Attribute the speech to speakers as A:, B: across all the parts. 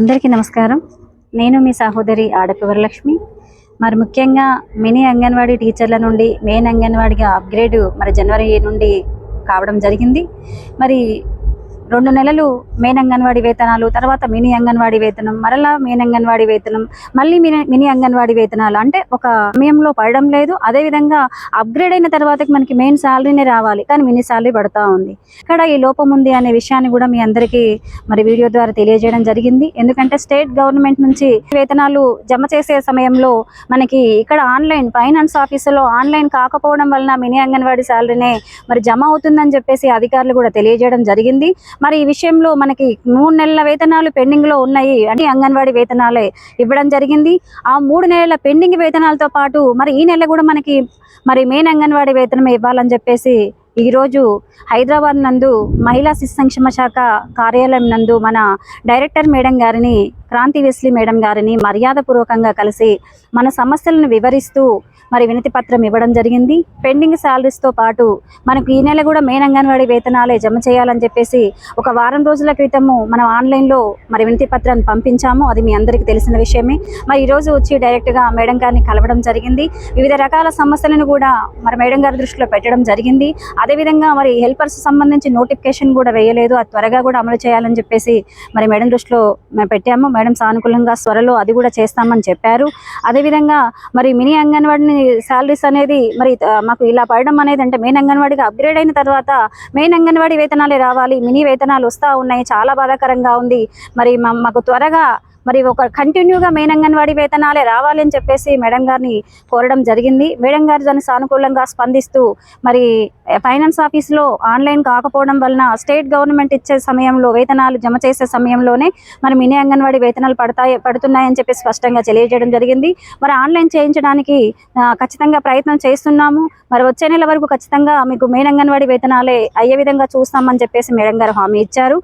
A: అందరికీ నమస్కారం. నేను మీ సహోదరి ఆడపి వరలక్ష్మి. మరి ముఖ్యంగా మినీ అంగన్వాడీ టీచర్ల నుండి మెయిన్ అంగన్వాడీగా అప్గ్రేడ్ మరి జనవరి నుండి కావడం జరిగింది. మరి రెండు నెలలు మెయిన్ అంగన్వాడీ వేతనాలు తర్వాత మినీ అంగన్వాడీ వేతనం మరలా మెయిన్ అంగన్వాడీ వేతనం మళ్ళీ మినీ మినీ అంగన్వాడీ వేతనాలు. అంటే ఒక సమయంలో పడడం లేదు. అదేవిధంగా అప్గ్రేడ్ అయిన తర్వాత మనకి మెయిన్ శాలరీనే రావాలి. కానీ మినీ శాలరీ పడతా ఉంది. ఇక్కడ ఈ లోపం ఉంది అనే విషయాన్ని కూడా మీ అందరికీ మరి వీడియో ద్వారా తెలియజేయడం జరిగింది. ఎందుకంటే స్టేట్ గవర్నమెంట్ నుంచి వేతనాలు జమ చేసే సమయంలో మనకి ఇక్కడ ఆన్లైన్ ఫైనాన్స్ ఆఫీసులో ఆన్లైన్ కాకపోవడం వలన మినీ అంగన్వాడీ శాలరీనే మరి జమ అవుతుందని చెప్పేసి అధికారులు కూడా తెలియజేయడం జరిగింది. మరి ఈ విషయంలో మనకి మూడు నెలల వేతనాలు పెండింగ్లో ఉన్నాయి అంటే అంగన్వాడీ వేతనాలే ఇవ్వడం జరిగింది. ఆ మూడు నెలల పెండింగ్ వేతనాలతో పాటు మరి ఈ నెల కూడా మనకి మరి మెయిన్ అంగన్వాడీ వేతనం ఇవ్వాలని చెప్పేసి ఈరోజు హైదరాబాద్ నందు మహిళా శిశు సంక్షేమ శాఖ కార్యాలయం నందు మన డైరెక్టర్ మేడం గారిని క్రాంతి వెస్లీ మేడం గారిని మర్యాదపూర్వకంగా కలిసి మన సమస్యలను వివరిస్తూ మరి వినతి పత్రం ఇవ్వడం జరిగింది. పెండింగ్ శాలరీస్తో పాటు మనకు ఈ నెల కూడా మెయిన్ అంగన్వాడీ వేతనాలే జమ చేయాలని చెప్పేసి ఒక వారం రోజుల క్రితము మనం ఆన్లైన్లో మరి వినతి పత్రాన్ని పంపించాము. అది మీ అందరికీ తెలిసిన విషయమే. మరి ఈరోజు వచ్చి డైరెక్ట్గా మేడం గారిని కలవడం జరిగింది. వివిధ రకాల సమస్యలను కూడా మరి మేడం గారి దృష్టిలో పెట్టడం జరిగింది. అదేవిధంగా మరి హెల్పర్స్ సంబంధించి నోటిఫికేషన్ కూడా వేయలేదు. అది త్వరగా కూడా అమలు చేయాలని చెప్పేసి మరి మేడం దృష్టిలో మేము పెట్టాము. మేడం సానుకూలంగా త్వరలో అది కూడా చేస్తామని చెప్పారు. అదేవిధంగా మరి మినీ అంగన్వాడిని శాలరీస్ అనేది మరి మాకు ఇలా పడడం అనేది అంటే మెయిన్ అంగన్వాడిగా అప్గ్రేడ్ అయిన తర్వాత మెయిన్ అంగన్వాడి వేతనాలే రావాలి మినీ వేతనాలు వస్తూ ఉన్నాయి చాలా బాధాకరంగా ఉంది. మరి మాకు త్వరగా మరి ఒక కంటిన్యూగా మెయిన్ అంగన్వాడీ వేతనాలే రావాలని అని చెప్పేసి మేడం గారిని కోరడం జరిగింది. మేడం గారు దాన్ని సానుకూలంగా స్పందిస్తూ మరి ఫైనాన్స్ ఆఫీస్లో ఆన్లైన్ కాకపోవడం వలన స్టేట్ గవర్నమెంట్ ఇచ్చే సమయంలో వేతనాలు జమ చేసే సమయంలోనే మరి మినీ అంగన్వాడీ వేతనాలు పడతాయి పడుతున్నాయని చెప్పి స్పష్టంగా తెలియజేయడం జరిగింది. మరి ఆన్లైన్ చేయించడానికి ఖచ్చితంగా ప్రయత్నం చేస్తున్నాము. మరి వచ్చే నెల వరకు ఖచ్చితంగా మీకు మెయిన్ అంగన్వాడీ వేతనాలే అయ్యే విధంగా చూస్తామని చెప్పేసి మేడం గారు హామీ ఇచ్చారు.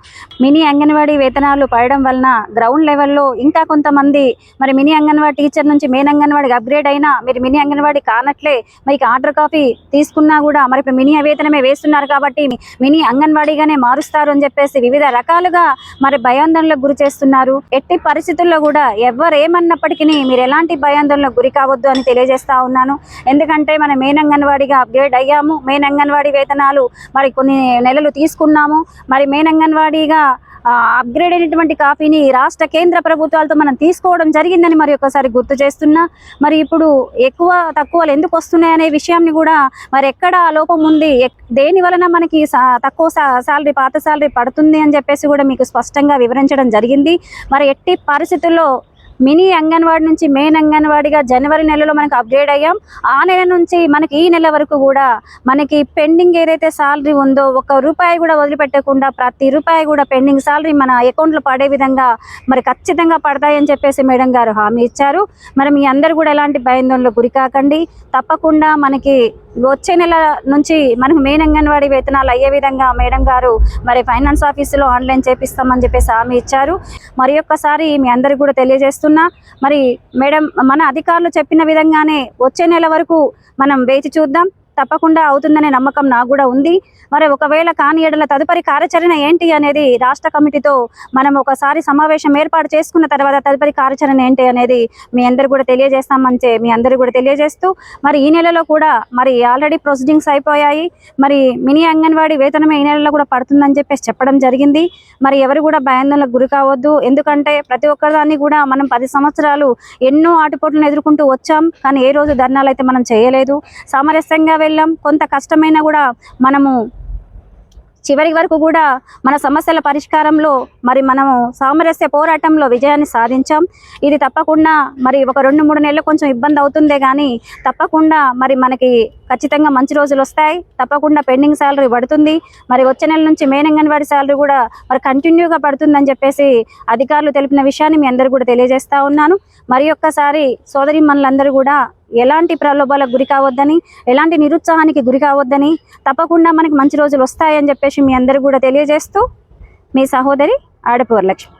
A: మినీ అంగన్వాడీ వేతనాలు పడడం వలన గ్రౌండ్ లెవెల్లో ఇంకా కొంతమంది మరి మినీ అంగన్వాడీ టీచర్ నుంచి మెయిన్ అంగన్వాడికి అప్గ్రేడ్ అయినా మీరు మినీ అంగన్వాడీ కానట్లే మీకు ఆర్డర్ కాపీ తీసుకున్నా కూడా మరి ఇప్పుడు మినీ వేతనమే వేస్తున్నారు కాబట్టి మినీ అంగన్వాడీగానే మారుస్తారు అని చెప్పేసి వివిధ రకాలుగా మరి భయాందోళనలకు గురి చేస్తున్నారు. ఎట్టి పరిస్థితుల్లో కూడా ఎవరు ఏమన్నప్పటికీ మీరు ఎలాంటి భయాందోళనకు గురి కావద్దు అని తెలియజేస్తా ఉన్నాను. ఎందుకంటే మనం మెయిన్ అంగన్వాడీగా అప్గ్రేడ్ అయ్యాము. మెయిన్ అంగన్వాడీ వేతనాలు మరి కొన్ని నెలలు తీసుకున్నాము. మరి మెయిన్ అంగన్వాడీగా అప్గ్రేడ్ అయినటువంటి కాఫీని రాష్ట్ర కేంద్ర ప్రభుత్వాలతో మనం తీసుకోవడం జరిగిందని మరి ఒకసారి గుర్తు చేస్తున్నా. మరి ఇప్పుడు ఎక్కువ తక్కువలు ఎందుకు వస్తున్నాయి అనే విషయాన్ని కూడా మరి ఎక్కడ ఆ లోపం ఉంది? ఎక్- దేని వలన మనకి సా- తక్కువ శాలరీ పాత శాలరీ పడుతుంది అని చెప్పేసి కూడా మీకు స్పష్టంగా వివరించడం జరిగింది. మరి ఎట్టి పరిస్థితుల్లో మినీ అంగన్వాడి నుంచి మెయిన్ అంగన్వాడిగా జనవరి నెలలో మనకు అప్గ్రేడ్ అయ్యాం. ఆ నెల నుంచి మనకి ఈ నెల వరకు కూడా మనకి పెండింగ్ ఏదైతే శాలరీ ఉందో ఒక రూపాయి కూడా వదిలిపెట్టకుండా ప్రతి రూపాయి కూడా పెండింగ్ శాలరీ మన అకౌంట్లో పడే విధంగా మరి ఖచ్చితంగా పడతాయని చెప్పేసి మేడం గారు హామీ ఇచ్చారు. మరి మీ అందరు కూడా ఎలాంటి భయాందోళనలో గురికాకండి. తప్పకుండా మనకి వచ్చే నెల నుంచి మనకు మెయిన్ అంగన్వాడీ వేతనాలు అయ్యే విధంగా మేడం గారు మరి ఫైనాన్స్ ఆఫీసులో ఆన్లైన్ చేపిస్తామని చెప్పేసి హామీ ఇచ్చారు. మరి ఒక్కసారి మీ అందరికి కూడా తెలియజేస్తున్నా మరి మేడం మన అధికారులు చెప్పిన విధంగానే వచ్చే నెల వరకు మనం వేచి చూద్దాం. తప్పకుండా అవుతుందనే నమ్మకం నాకు కూడా ఉంది. మరి ఒకవేళ కాని ఏడల తదుపరి కార్యాచరణ ఏంటి అనేది రాష్ట్ర కమిటీతో మనం ఒకసారి సమావేశం ఏర్పాటు చేసుకున్న తర్వాత తదుపరి కార్యాచరణ ఏంటి అనేది మీ అందరు కూడా తెలియజేస్తామని మీ అందరూ కూడా తెలియజేస్తూ మరి ఈ నెలలో కూడా మరి ఆల్రెడీ ప్రొసీడింగ్స్ అయిపోయాయి. మరి మినీ అంగన్వాడీ వేతనమే ఈ నెలలో కూడా పడుతుందని చెప్పేసి చెప్పడం జరిగింది. మరి ఎవరు కూడా భయాందోళనకు గురి కావద్దు. ఎందుకంటే ప్రతి ఒక్కరిదాన్ని కూడా మనం పది సంవత్సరాలు ఎన్నో ఆటుపోట్లను ఎదుర్కొంటూ వచ్చాం. కానీ ఏ రోజు ధర్నాలు అయితే మనం చేయలేదు. సామరస్యంగా వెళ్ళాం. కొంత కష్టమైనా కూడా మనము చివరి వరకు కూడా మన సమస్యల పరిష్కారంలో మరి మనము సామరస్య పోరాటంలో విజయాన్ని సాధించాం. ఇది తప్పకుండా మరి ఒక రెండు మూడు నెలలు కొంచెం ఇబ్బంది అవుతుందే కానీ తప్పకుండా మరి మనకి ఖచ్చితంగా మంచి రోజులు వస్తాయి. తప్పకుండా పెండింగ్ శాలరీ పడుతుంది. మరి వచ్చే నెల నుంచి మెయిన్ అంగన్వాడీ శాలరీ కూడా మరి కంటిన్యూగా పడుతుందని చెప్పేసి అధికారులు తెలిపిన విషయాన్ని మీ అందరు కూడా తెలియజేస్తా ఉన్నాను. మరి ఒక్కసారి సోదరి మనలందరూ కూడా ఎలాంటి ప్రలోభాలకు గురి కావద్దని ఎలాంటి నిరుత్సాహానికి గురి కావద్దని తప్పకుండా మనకి మంచి రోజులు వస్తాయని చెప్పేసి మీ అందరు కూడా తెలియజేస్తూ మీ సహోదరి ఆడపూర్ లక్ష్మి